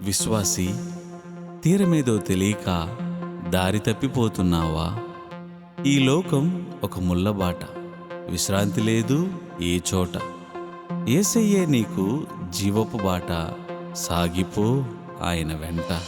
విశ్వాసి తీరమేదో తెలియక దారి తప్పిపోతున్నావా? ఈ లోకం ఒక ముళ్ళబాట. విశ్రాంతి లేదు ఏ చోట. ఏసయ్యే నీకు జీవపు బాట. సాగిపో ఆయన వెంట.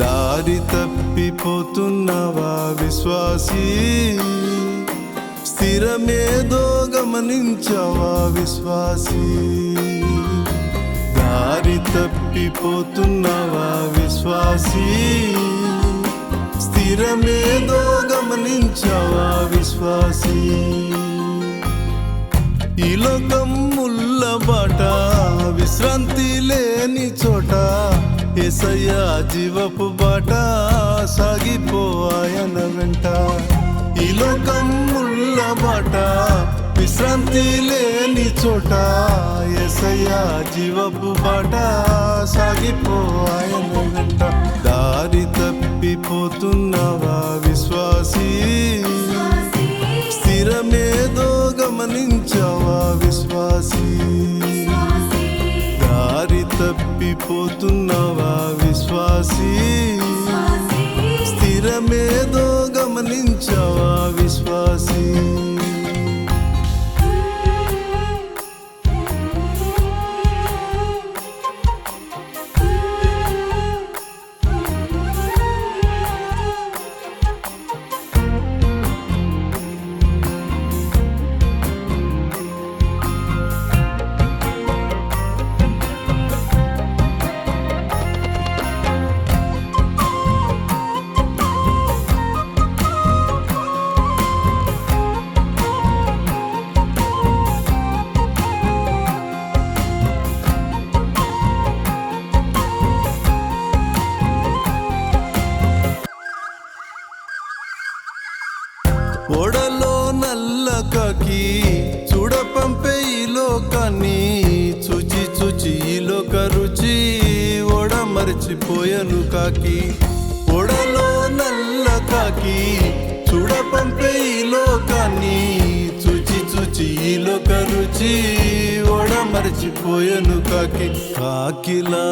దారి తప్పిపోతున్నవా విశ్వాసీ? స్థిరమేదో గమనించవా విశ్వాసీ? దారి తప్పిపోతున్నవా విశ్వాసీ? స్థిరమేదో గమనించవా విశ్వాసీ? ఈ లోకం ముల్ల బాట విశ్రాంతి లేని చోట ఎసయ్య జీవపు బాట సాగిపోయన వెంట. ఈ లోకం ముల్ల బాట విశ్రాంతి లేని చోట ఎసయ్య జీవపు బాట సాగిపోయన వెంట. దారి తప్పిపోతున్నవా విశ్వాసీ. స్థిరమేదో గమనించవా విశ్వాసీ. ఓడలో నల్ల కాకి చూడ పంపే ఈ లోకాన్ని చూచి చూచి ఈ లోక రుచి ఓడ మరచిపోయను కాకి. ఓడలో నల్ల కాకి చూడ పంపే ఈ లోకాన్ని చూచి చూచి ఈ లోక రుచి ఓడ మరచిపోయను కాకి. కాకిలా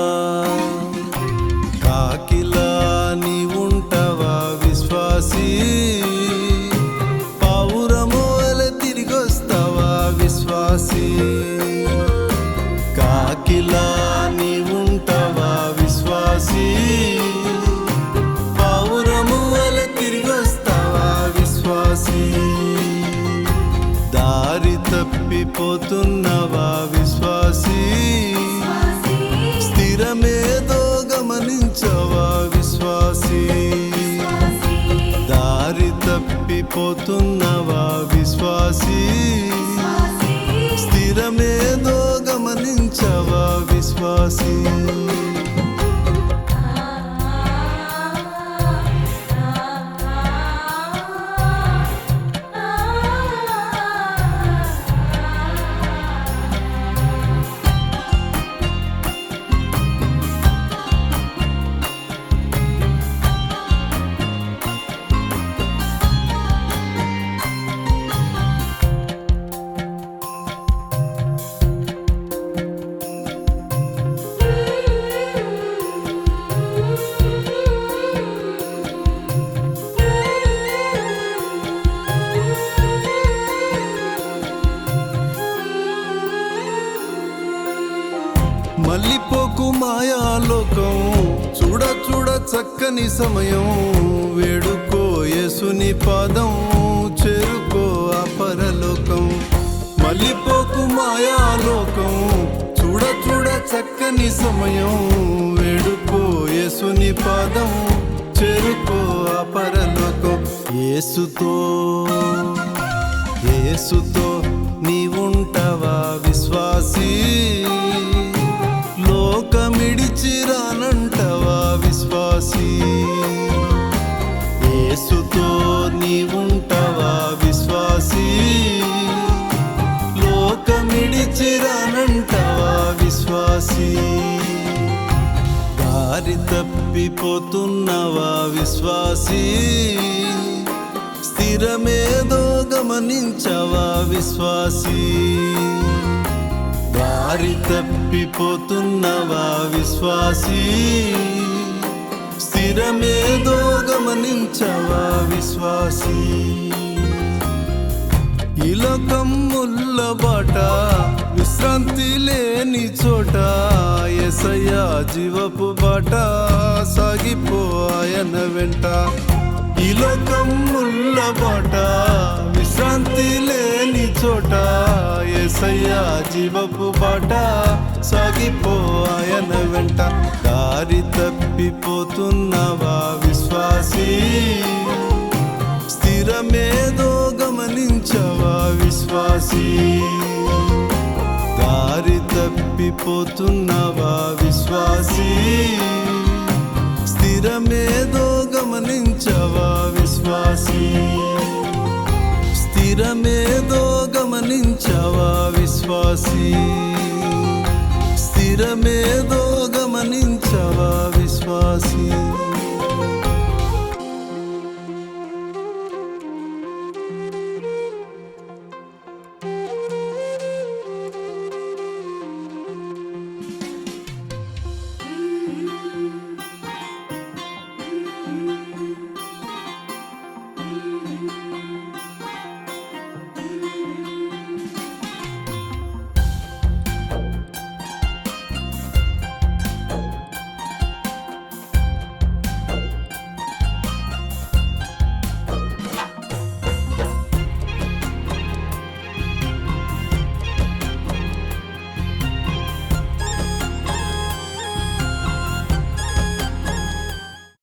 కాకి తప్పిపోతున్నవా విశ్వాసీ? స్థిరమేదో గమనించవా విశ్వాసీ? దారి తప్పిపోతున్నవా విశ్వాసీ? స్థిరమేదో గమనించవా విశ్వాసీ? చూడ చక్కని సమయం. వేడుకో యేసుని పాదం చేరుకో అపరలోకం పరలోకం. మాయాలోకం చూడ చూడ చక్కని సమయం. వేడుకో యేసుని పాదం చేరుకో అపరలోకం పరలోకం. యేసుతో యేసుతో నీవుంటవా విశ్వాసీ? లోకమిడిచి లోకమిడిచిరానంటవా విశ్వాసీ యేసుతో ఉంటావా విశ్వాసి? లోకమిడిచిరానంటావా విశ్వాసి? దారి తప్పిపోతున్నవా విశ్వాసి? స్థిరమేదో గమనించవా విశ్వాసి? దారి తప్పిపోతున్నవా విశ్వాసీ? శరీరమేదో గమనించవా విశ్వాసీ? ఈ లోకం బాట విశ్రాంతి లేని చోట ఎసయ్యా జీవపు బాట సాగిపో ఆయన వెంట. ఈ లోకం బాట విశ్రాంతి లేని చోట ఎసయ్యా జీవపు బాట సాగిపో ఆయన వెంట. దారి తప్ప తప్పిపోతున్నవా విశ్వాసీ? స్థిరమేదో గమనించవా విశ్వాసీ? దారి తప్పిపోతున్నవా విశ్వాసీ? స్థిరమేదో గమనించవా విశ్వాసీ? స్థిరమేదో గమనించవా విశ్వాసీ? స్థిరమేదో గమనించవా విశ్వాసీ?